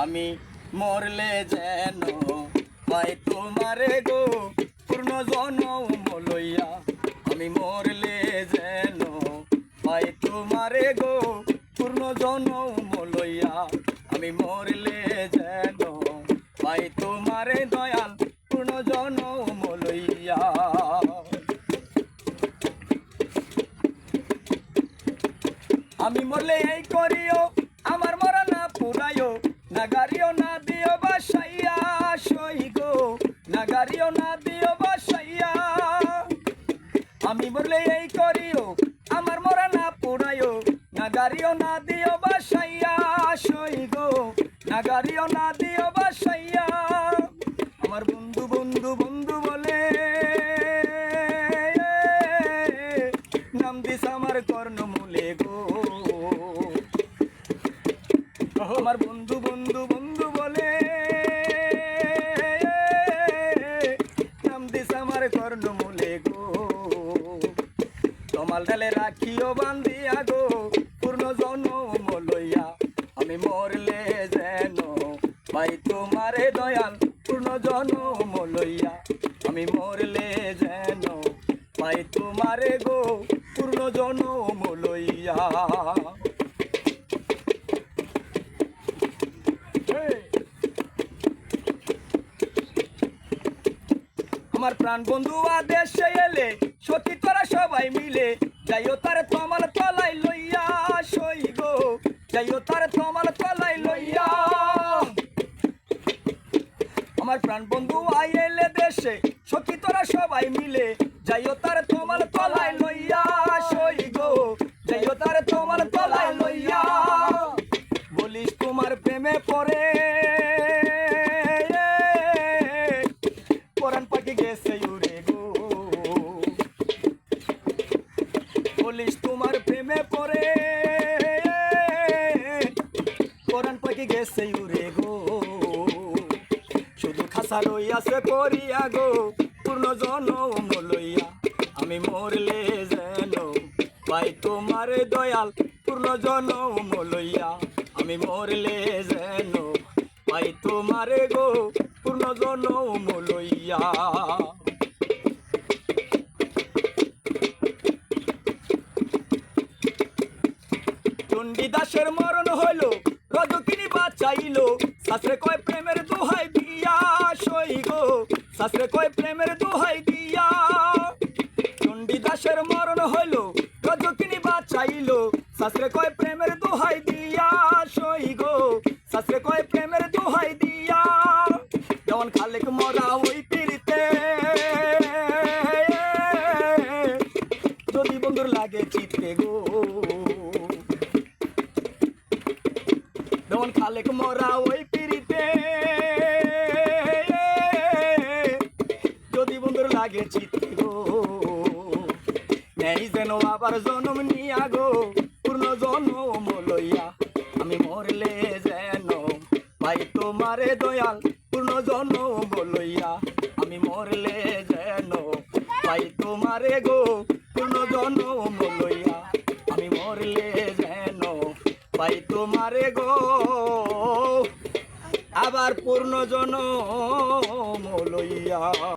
আমি মরলে যেন পাই তোমারে গো পূর্ণ জনম লইয়া। আমি মরলে যেন পাই তোমারে গো পূর্ণ জনম লইয়া। আমি মরলে যেন পাই তোমারে দয়াল পূর্ণ জনম লইয়া। আমি মরলে এই করিও নাগারিও না দিও বাসাইয়া, সই গো। নাগারিও না দিও বাসাইয়া। আমি মরলে এই করিও, আমার মরা না পুরাইও। নাগারিও না দিও বাসাইয়া, সই গো। নাগারিও না দিও বাসাইয়া। আমার বন্ধু বন্ধু বন্ধু বলে, নাম দিস আমার কর্ণমূলে গো। আমার বন্ধু কর্ণমূলে গো। তোমাল ডালে রাখিও বান্ধিয়া গো, পূর্ণ জনম লইয়া। আমি মরলে যেন পাই তোমারে দয়াল, পূর্ণ জনম লইয়া। আমি মরলে যেন পাই তোমারে গো, পূর্ণ জনম আমার প্রাণ বন্ধু আদেশে এলে সতী তোরা সবাই মিলে। যাইও তার তোমার তলাই লইয়া সই গো। যাইও তার তোমার তলাই লইয়া। আমার প্রাণ বন্ধু আই এলে দেশে সখী তোরা সবাই মিলে। যাইও তার তোমার তলাই লইয়া সই গো। বলিস, তোমার প্রেমে পড়ে। পরাণ পাখি গেছে উড়ে গো? শুধু খাসা রইয়াছে পড়িয়া গো, পূর্ণ জনম লইয়া। আমি মরলে যেন পাই তোমার দয়াল, পূর্ণ জনম লইয়া। আমি মরলে যেন পাই তোমারে গো, পূর্ণ জনম লইয়া। চণ্ডীদাসের মরণ হইল রজকিনী বাঁচাইল। শাস্ত্রে কয়, প্রেমের দোহাই দিয়া সই গো। শাস্ত্রে কয়, প্রেমের দোহাই দিয়া চণ্ডীদাসের মরণ হইল রজকিনী বাঁচাইল। শাস্ত্রে কয়, প্রেমের দোহাই দিয়া সই গো। শাস্ত্রে কয়, প্রেমের দোহাই দিয়া যেমন খালেক মরা ওই পিড়িতে। যদি বন্ধুর লাগে চিত্রে গো খালেক মরা ওই পিড়িতে। যদি বন্ধুর লাগে চিত্তে গো নেই যেন আবার জনম নিয়া গো, পূর্ণ জনম লইয়া। আমি মরলে যেন পাই তোমারে দয়াল, পূর্ণ জনম লইয়া। আমি মরলে যেন পাই তোমারে গো তোমারে গো। আবার পূর্ণ জন লইয়া।